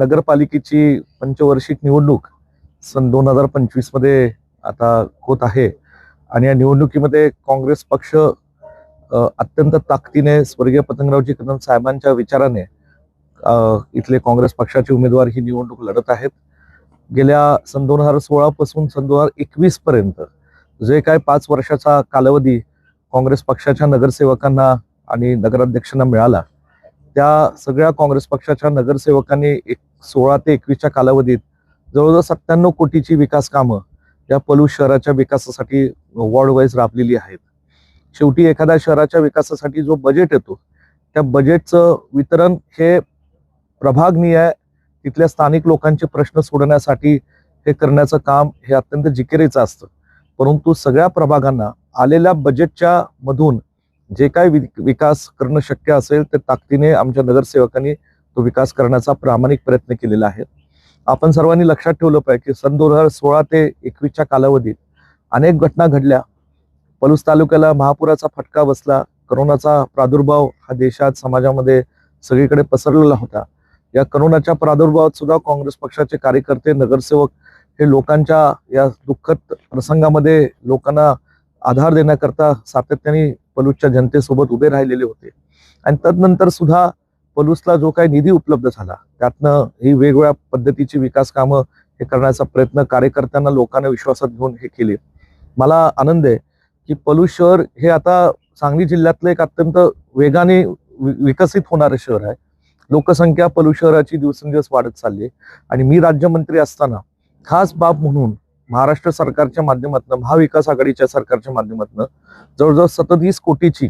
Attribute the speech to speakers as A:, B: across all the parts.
A: नगरपालिकेची पंचवर्षिक निवडणूक सन दोन हजार पंचवीसमध्ये आता होत आहे. आणि या निवडणुकीमध्ये काँग्रेस पक्ष अत्यंत ताकदीने स्वर्गीय पतंगरावजी कदम साहेबांच्या विचाराने इथले काँग्रेस पक्षाचे उमेदवार ही निवडणूक लढत आहेत. गेल्या सन दोन हजार सोळा पासून सन दोन हजार एकवीस पर्यंत जे काय पाच वर्षाचा कालावधी काँग्रेस पक्षाच्या नगरसेवकांना आणि नगराध्यक्षांना मिळाला त्या सगळ्या काँग्रेस पक्षाच्या नगरसेवकांनी एक सोळा ते एकवीसच्या कालावधीत जवळजवळ सत्त्याण्णव कोटीची विकास कामं या पलू शहराच्या विकासासाठी वॉर्ड वाईज राबलेली आहेत. शेवटी एखाद्या शहराच्या विकासासाठी जो बजेट येतो त्या बजेटचं वितरण हे प्रभागनीय तिथल्या स्थानिक लोकांचे प्रश्न सोडवण्यासाठी हे करण्याचं काम हे अत्यंत जिकिरीचं असतं. परंतु सगळ्या प्रभागांना आलेल्या बजेटच्या मधून जे काय विकास करणं शक्य असेल ते ताकदीने आमच्या नगरसेवकांनी तो विकास करण्याचा प्रामाणिक प्रयत्न केलेला आहे. आपण सर्वांनी लक्षात ठेवलं पाहिजे की सन दोन हजार सोळा ते एकवीसच्या कालावधीत अनेक घटना घडल्या. पलूस तालुक्याला महापुराचा फटका बसला. करोनाचा प्रादुर्भाव हा देशात समाजामध्ये सगळीकडे पसरलेला होता. या करोनाच्या प्रादुर्भावात सुद्धा काँग्रेस पक्षाचे कार्यकर्ते नगरसेवक हे लोकांच्या या दुःखद प्रसंगामध्ये लोकांना आधार देण्याकरता सातत्याने पलूसच्या जनतेसोबत उभे राहिलेले होते. आणि तदनंतर सुद्धा पलूसला जो काही निधी उपलब्ध झाला त्यातनं ही वेगवेगळ्या पद्धतीची विकास कामं हे करण्याचा प्रयत्न कार्यकर्त्यांना लोकांना विश्वासात घेऊन हे केले. मला आनंद आहे की पलूस शहर हे आता सांगली जिल्ह्यातलं एक अत्यंत वेगाने विकसित होणारं शहर आहे. लोकसंख्या पलूस शहराची दिवसेंदिवस वाढत चालली आहे. आणि मी राज्यमंत्री असताना खास बाब म्हणून महाराष्ट्र सरकारच्या माध्यमातून महाविकास आघाडीच्या सरकारच्या माध्यमातून जवळजवळ सततीस कोटीची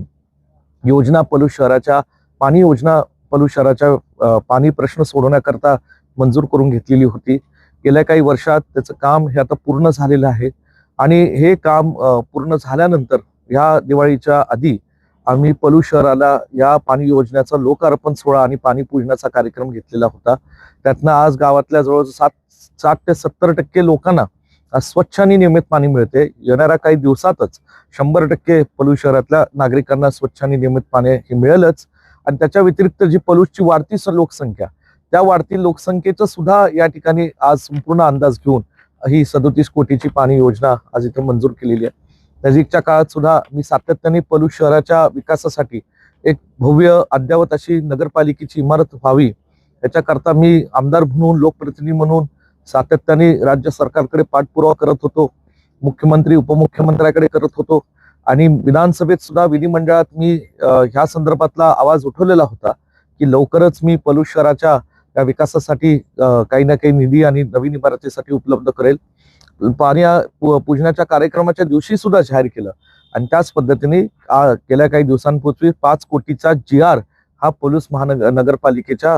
A: योजना पलू शहराच्या पाणी योजना पलू शहराच्या पाणी प्रश्न सोडवण्याकरता मंजूर करून घेतलेली होती. गेल्या काही वर्षात त्याचं काम हे आता पूर्ण झालेलं आहे. आणि हे काम पूर्ण झाल्यानंतर ह्या दिवाळीच्या आधी आम्ही पलू शहराला या पाणी योजनेचा लोकार्पण सोहळा आणि पाणी पूजनाचा कार्यक्रम घेतलेला होता. त्यातनं आज गावातल्या जवळजवळ सात साठ ते सत्तर टक्के लोकांना स्वच्छ आणि नियमित पाणी मिळते. येणाऱ्या काही दिवसातच शंभर टक्के पलू शहरातल्या नागरिकांना स्वच्छ आणि नियमित पाणी हे मिळेलच. आणि त्याच्या व्यतिरिक्त जी पलूसची वाढती स- लोकसंख्या त्या वाढती लोकसंख्येचं सुद्धा या ठिकाणी आज संपूर्ण अंदाज घेऊन ही सदोतीस कोटीची पाणी योजना आज इथे मंजूर केलेली आहे. नजीकच्या काळात सुद्धा मी सातत्याने पलूस शहराच्या विकासासाठी एक भव्य अद्यावत अशी नगरपालिकेची इमारत व्हावी याच्याकरता मी आमदार म्हणून लोकप्रतिनिधी म्हणून सातत्याने राज्य सरकारकडे पाठपुरावा करत होतो मुख्यमंत्री उपमुख्यमंत्र्याकडे करत होतो आणि विधानसभेत सुद्धा विधिमंडळात मी ह्या संदर्भातला आवाज उठवलेला होता की लवकरच मी पलूस शहराच्या या विकासासाठी काही ना काही निधी आणि नवीन इमारतीसाठी उपलब्ध करेल. पाणी पूजनाच्या कार्यक्रमाच्या दिवशी सुद्धा जाहीर केलं आणि त्याच पद्धतीने गेल्या काही दिवसांपूर्वी पाच कोटीचा जी आर हा पोलीस महानगर नगरपालिकेच्या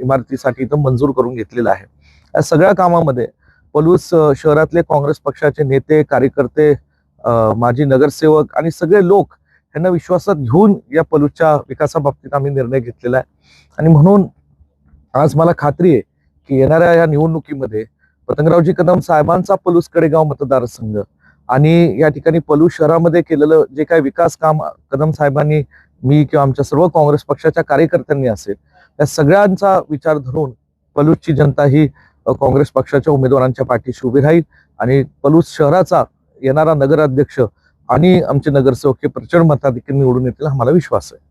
A: इमारतीसाठी इथं मंजूर करून घेतलेला आहे. या सगळ्या कामामध्ये पलूस शहरातले काँग्रेस पक्षाचे नेते कार्यकर्ते माजी नगरसेवक आणि सगळे लोक यांना विश्वासात घेऊन या पलूसच्या विकासाबाबतीत आम्ही निर्णय घेतलेला आहे. आणि म्हणून आज मला खात्री आहे की येणाऱ्या या निवडणुकीमध्ये पतंगरावजी कदम साहेबांचा पलूस कडेगाव मतदारसंघ आणि या ठिकाणी पलूस शहरामध्ये केलेलं जे काही विकास काम कदम साहेबांनी मी किंवा आमच्या सर्व काँग्रेस पक्षाच्या कार्यकर्त्यांनी असेल या सगळ्यांचा विचार धरून पलूसची जनता ही काँग्रेस पक्षाच्या उमेदवारांच्या पाठीशी उभी राहील आणि पलूस शहराचा येणारा नगराध्यक्ष आणि आमचे नगरसेवक हे प्रचंड मताधिक्य निवडून येतील आम्हाला विश्वास आहे.